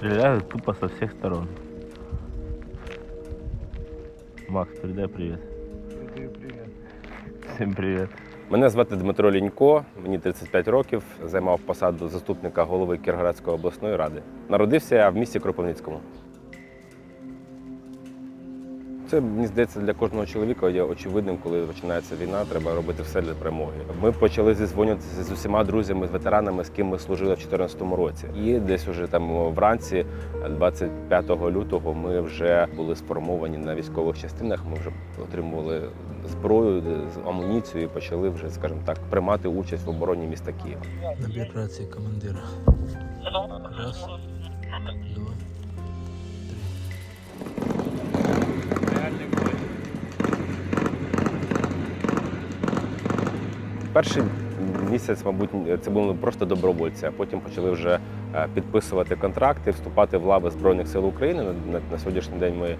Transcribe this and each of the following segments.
Стреляют тупо со всех сторон. Макс, передай привет. Передаю привет. Всім привіт. Мене звати Дмитро Лінько, мені 35 років, займав посаду заступника голови Кіргорадської обласної ради. Народився я в місті Кропивницькому. Це мені здається для кожного чоловіка є очевидним, коли починається війна, треба робити все для перемоги. Ми почали зізвонюватися з усіма друзями, з ветеранами, з ким ми служили в 2014 році. І десь уже там вранці, 25 лютого, ми вже були сформовані на військових частинах. Ми вже отримували зброю, з- амуніцію і почали вже, скажімо так, приймати участь в обороні міста Києва. Набір рації командира. Раз, два, Перший місяць, мабуть, це були просто добровольці, а потім почали вже підписувати контракти, вступати в лави Збройних сил України. На, сьогоднішній день ми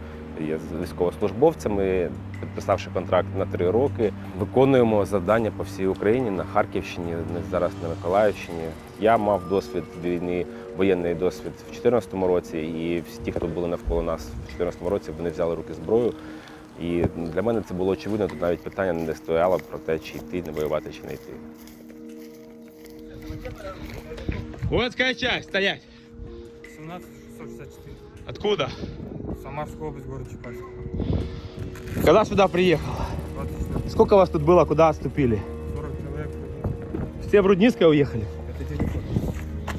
є військовослужбовцями, підписавши контракт на три роки, виконуємо завдання по всій Україні на Харківщині, зараз на Миколаївщині. Я мав досвід війни, воєнний досвід в 2014 році, і всі ті, хто були навколо нас в 2014 році, вони взяли руки зброю. І для мене це було очевидно, тут навіть питання не стояло про те, чи йти, не воювати, чи не йти. Воинская часть, стоять! 17664. Откуда? Самарская область, город Чапаевск. Когда сюда приехал? 24. Сколько вас тут было, куда отступили? 40 человек. Все в Рудницкое уехали? Это телефон.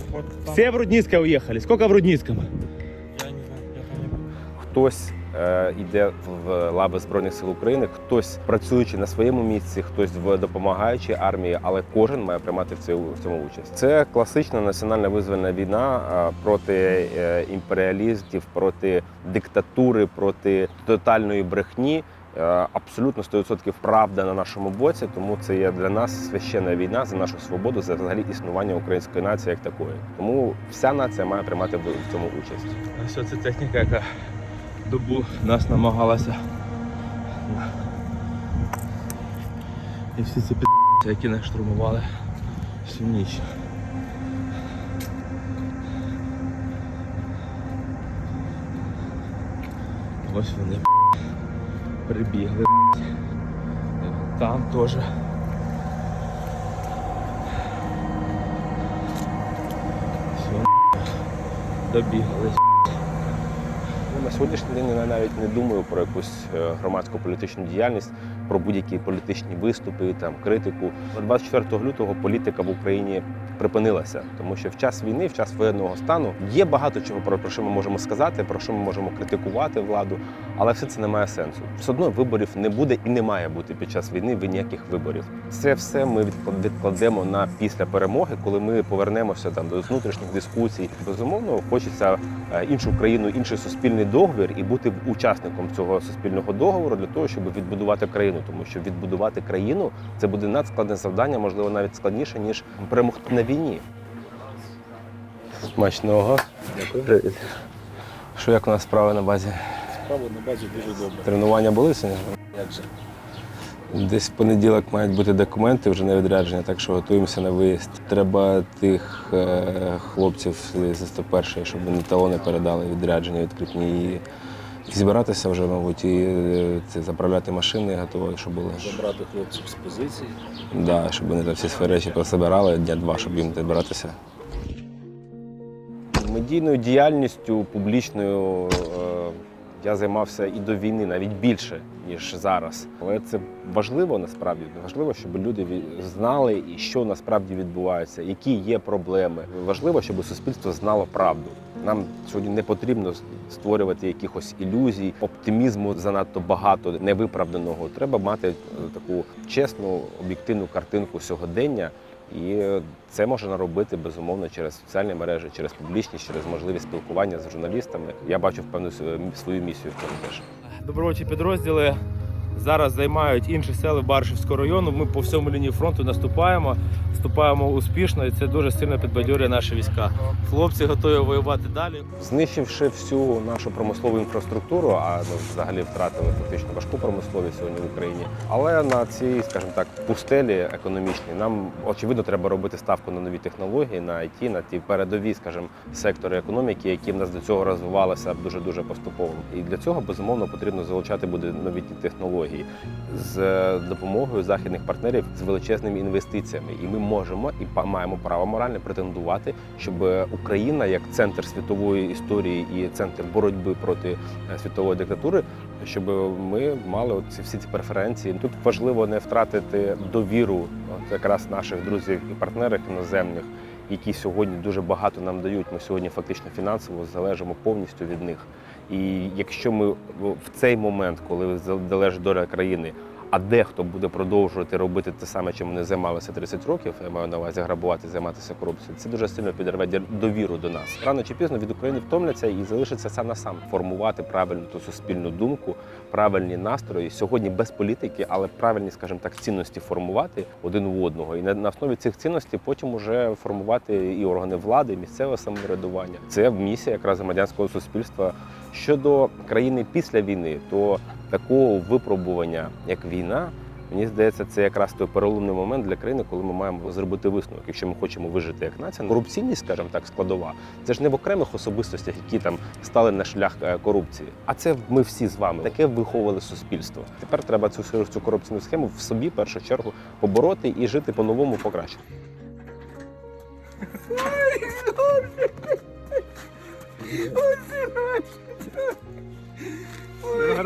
Вот там. Все в Рудницкое уехали. Сколько в Рудницком? Я не знаю, я там не был. Хтось йде в лави Збройних сил України, хтось працюючи на своєму місці, хтось в допомагаючій армії, але кожен має приймати в цьому, участь. Це класична національна визвольна війна е, проти е, імперіалістів, проти диктатури, проти тотальної брехні. Е, Абсолютно 100% правда на нашому боці, тому це є для нас священна війна за нашу свободу, за взагалі існування української нації як такої. Тому вся нація має приймати в цьому участь. Ось це техніка, яка добу нас намагалася. І всі ці пі***ці, які нас штурмували всю ніч. Ось вони прибігли. Там теж. Все, добігали. На сьогоднішній день я навіть не думаю про якусь е, громадську політичну діяльність, про будь-які політичні виступи, там критику. 24 лютого політика в Україні припинилася, тому що в час війни, в час воєнного стану є багато чого про, що ми можемо сказати, про що ми можемо критикувати владу, але все це не має сенсу. Все одно виборів не буде і не має бути під час війни ніяких виборів. Це все ми відкладемо на після перемоги, коли ми повернемося там до внутрішніх дискусій. Безумовно, хочеться е, іншу країну, інший суспільний договір і бути учасником цього суспільного договору для того, щоб відбудувати країну. Тому що відбудувати країну це буде надскладне завдання, можливо, навіть складніше ніж перемогти на війні. Смачного. Дякую. Привіт. Що як у нас справи на базі? Справа на базі дуже добре. Тренування були сьогодні? Як же? Десь в понеділок мають бути документи вже на відрядження, так що готуємося на виїзд. Треба тих е, хлопців з 101 щоб вони талони передали відрядження відкритні і, збиратися вже, мабуть, і е, це, заправляти машини готові, щоб були. Забрати хлопців з позиції. Да, щоб вони там всі свої речі пособирали дня два, щоб їм добиратися. Медійною діяльністю публічною е, я займався і до війни, навіть більше, ніж зараз. Але це важливо насправді. Важливо, щоб люди знали, що насправді відбувається, які є проблеми. Важливо, щоб суспільство знало правду. Нам сьогодні не потрібно створювати якихось ілюзій, оптимізму занадто багато невиправданого. Треба мати е, таку чесну, об'єктивну картинку сьогодення. І це можна робити безумовно через соціальні мережі, через публічність, через можливість спілкування з журналістами. Я бачу свою свою місію в цьому теж. Добровольчі підрозділи зараз займають інші сели Баршівського району. Ми по всьому лінії фронту наступаємо, вступаємо успішно, і це дуже сильно підбадьорює наші війська. Хлопці готові воювати далі. Знищивши всю нашу промислову інфраструктуру, а ми взагалі втратили фактично важку промисловість сьогодні в Україні. Але на цій, скажімо так, пустелі економічній нам очевидно треба робити ставку на нові технології, на IT, на ті передові, скажімо, сектори економіки, які в нас до цього розвивалися дуже дуже поступово. І для цього безумовно потрібно залучати буде новітні технології з е, допомогою західних партнерів з величезними інвестиціями. І ми можемо і маємо право моральне претендувати, щоб Україна як центр світової історії і центр боротьби проти е, світової диктатури, щоб ми мали ці всі ці преференції. Тут важливо не втратити довіру от якраз наших друзів і партнерів іноземних. Які сьогодні дуже багато нам дають. Ми сьогодні фактично фінансово залежимо повністю від них. І якщо ми в цей момент, коли залежить доля країни, а дехто буде продовжувати робити те саме, чим вони займалися 30 років, я маю на увазі грабувати, займатися корупцією, це дуже сильно підірве довіру до нас. Рано чи пізно від України втомляться і залишиться сам на сам формувати правильну ту суспільну думку, правильні настрої. Сьогодні без політики, але правильні, скажімо так, цінності формувати один у одного. І на основі цих цінностей потім уже формувати і органи влади, і місцеве самоврядування. Це місія якраз громадянського суспільства. Щодо країни після війни, то такого випробування, як війна, мені здається, це якраз той переломний момент для країни, коли ми маємо зробити висновок, якщо ми хочемо вижити як нація. Корупційність, скажімо так, складова. Це ж не в окремих особистостях, які там стали на шлях е, корупції. А це ми всі з вами таке виховували суспільство. Тепер треба цю цю корупційну схему в собі в першу чергу побороти і жити по-новому покраще.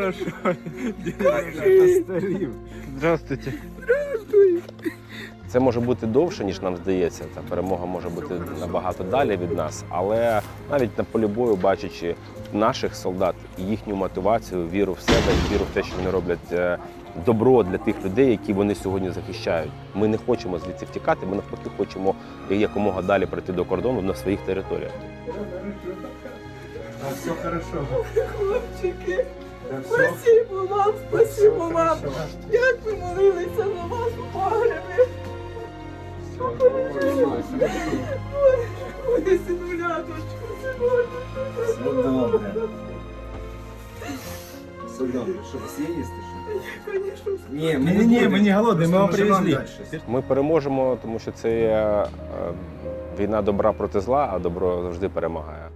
Хорошо. Здравствуйте. Це може бути довше, ніж нам здається. Та перемога може бути набагато далі від нас. Але навіть на полі бою, бачачи наших солдат, і їхню мотивацію, віру в себе, віру в те, що вони роблять е, добро для тих людей, які вони сьогодні захищають. Ми не хочемо звідси втікати. Ми навпаки хочемо якомога далі прийти до кордону на своїх територіях. Все хорошо. Хлопчики, спасибо вам, спасибо вам. Як ви молилися за вас у погребі. Синуляточку, синочку. Все добре. Все добре. Що, ви съели їсти? що? Ні, Ні, ні, ні, ми не голодні, ми вам привезли. Ми переможемо, тому що це є е, війна добра проти зла, а добро завжди перемагає.